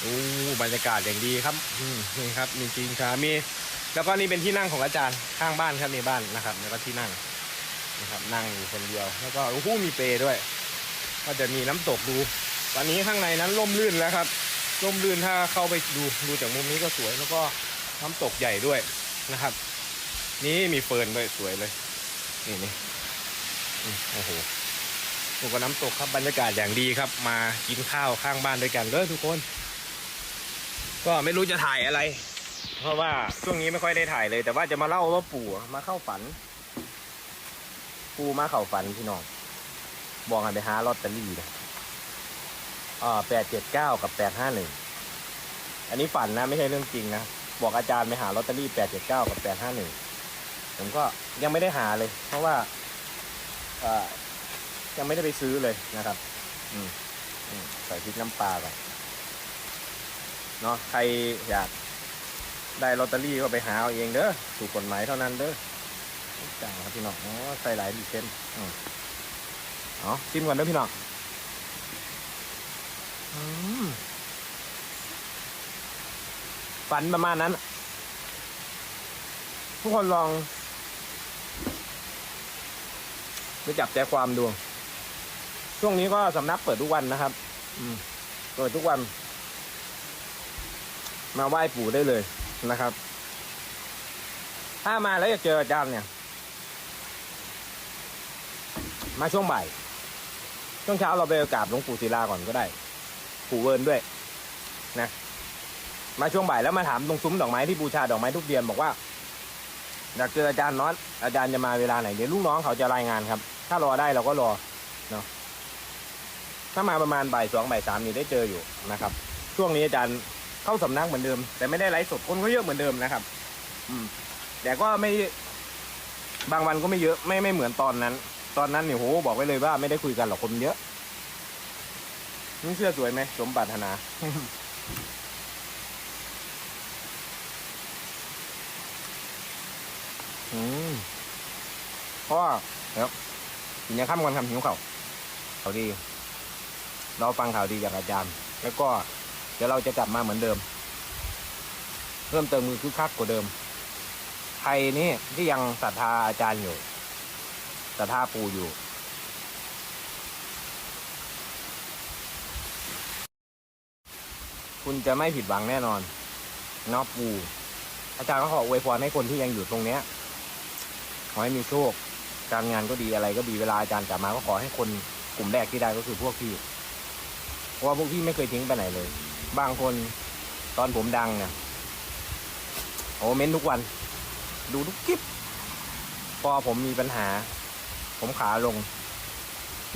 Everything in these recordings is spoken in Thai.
โอ้บรรยากาศอย่างดีครับนี่ครับมีจริงชามี แล้วก็นี่เป็นที่นั่งของอาจารย์ข้างบ้านครับในบ้านนะครับ แล้วก็ที่นั่งนะครับนั่งอยู่คนเดียว แล้วก็โอ้โหมีเปด้วย ก็จะมีน้ำตกดูตอนนี้ข้างในนั้นร่มรื่นแล้วครับร่มรื่นถ้าเข้าไปดูดูจากมุมนี้ก็สวย แล้วก็น้ำตกใหญ่ด้วยนะครับ นี่มีเฟิร์นด้วยสวยเลยนี่นี่โอ้โหดูกับน้ำตกครับบรรยากาศอย่างดีครับ มากินข้าวข้างบ้านด้วยกันเลยทุกคน ก็ไม่รู้จะถ่ายอะไร เพราะว่าช่วงนี้ไม่ค่อยได้ถ่ายเลย แต่ว่าจะมาเล่าว่าปู่มาเข้าฝัน ปู่มาเข้าฝันพี่น้องบอกให้ไปหาลอตเตอรี่นะอ่าแปดเจ็ดเก้ากับแปดห้าหนึ่งอันนี้ฝันนะไม่ใช่เรื่องจริงนะบอกอาจารย์ไปหาลอตเตอรี่แปดเจ็ดเก้ากับแปดห้าหนึ่งผมก็ยังไม่ได้หาเลย เพราะว่าอ่อยังไม่ได้ไปซื้อเลยนะครับ อืมอืมใส่พริกน้ำปลาไป เนาะใครอยากได้ลอตเตอรี่ก็ไปหาเอาเองเด้อถูกกฎหมายเท่านั้นเด้อจังครับพี่น้องอ๋อใส่หลายดีเซนอ๋อชิมก่อนเด้อพี่น้องฝันประมาณนั้น ทุกคนลองไปจับใจความดู ช่วงนี้ก็สำนักเปิดทุกวันนะครับ อืมเปิดทุกวัน มาไหว้ปู่ได้เลยนะครับ ถ้ามาแล้วอยากเจออาจารย์เนี่ย มาช่วงบ่าย ช่วงเช้าเราไปกราบหลวงปู่ศิลาก่อนก็ได้ ปู่เวิร์นด้วย นะ มาช่วงบ่ายแล้วมาถามตรงซุ้มดอกไม้ที่บูชาดอกไม้ทุกเดือนบอกว่าอยากเจออาจารย์น็อตอาจารย์จะมาเวลาไหนเดี๋ยวลูกน้องเขาจะรายงานครับ ถ้ารอได้เราก็รอเนาะถ้ามาประมาณบ่ายสองบ่ายสามนี่ได้เจออยู่นะครับ ช่วงนี้อาจารย์ เข้าสำนักเหมือนเดิม แต่ไม่ได้ไลฟ์สดคนก็เยอะเหมือนเดิมนะครับ อืม แต่ก็ไม่ บางวันก็ไม่เยอะไม่ไม่เหมือนตอนนั้น ตอนนั้นเนี่ยโหบอกไว้เลยว่าไม่ได้คุยกันหรอกคนเยอะนี่เสื้อสวยไหมสมปรารถนา อืมเพราะว่าเดี๋ยวกินยาข้ามกันคำหิวเขาเขาดี เราฟังข่าวดีจากอาจารย์ แล้วก็ เดี๋ยวเราจะกลับมาเหมือนเดิม เพิ่มเติมมือคึกคักกว่าเดิม ใครนี่ที่ยังศรัทธาอาจารย์อยู่ศรัทธาปู่อยู่ คุณจะไม่ผิดหวังแน่นอนนอกปู่อาจารย์ก็ขออวยพรให้คนที่ยังอยู่ตรงเนี้ยขอให้มีโชค การงานก็ดีอะไรก็ดีเวลาอาจารย์กลับมาก็ขอให้คนกลุ่มแรกที่ได้ก็คือพวกพี่ เพราะว่าพวกพี่ไม่เคยทิ้งไปไหนเลย บางคนตอนผมดังเนี่ยโอ้เม้นทุกวัน ดูทุกคลิป พอผมมีปัญหา ผมขาลง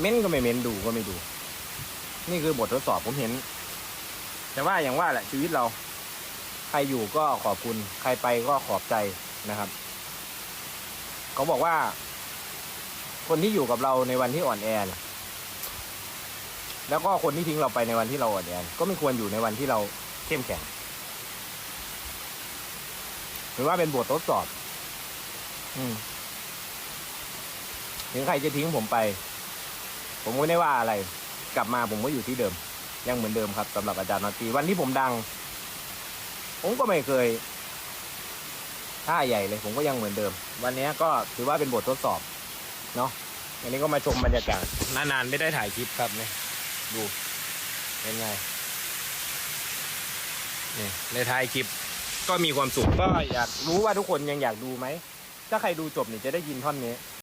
เม้นก็ไม่เม้นดูก็ไม่ดู นี่คือบททดสอบผมเห็น แต่ว่าอย่างว่าแหละชีวิตเรา ใครอยู่ก็ขอบคุณ ใครไปก็ขอบใจนะครับ เขาบอกว่า คนที่อยู่กับเราในวันที่อ่อนแอเนี่ย แล้วก็คนที่ทิ้งเราไปในวันที่เราอ่อนแอก็ไม่ควรอยู่ในวันที่เราเข้มแข็งหรือว่าเป็นบททดสอบ อืมถึงใครจะทิ้งผมไป ผมก็ไม่ได้ว่าอะไร กลับมาผมก็อยู่ที่เดิม ยังเหมือนเดิมครับสำหรับอาจารย์นอตีวันที่ผมดัง ผมก็ไม่เคยท่าใหญ่เลย ผมก็ยังเหมือนเดิม วันนี้ก็ถือว่าเป็นบททดสอบ เนาะวันนี้ก็มาชมบรรยากาศนานๆไม่ได้ถ่ายคลิปครับเนี่ย ดูเป็นไงนี่ในท้ายคลิปก็มีความสุขก็อยากรู้ว่าทุกคนยังอยากดูไหม ถ้าใครดูจบเนี่ยจะได้ยินท่อนนี้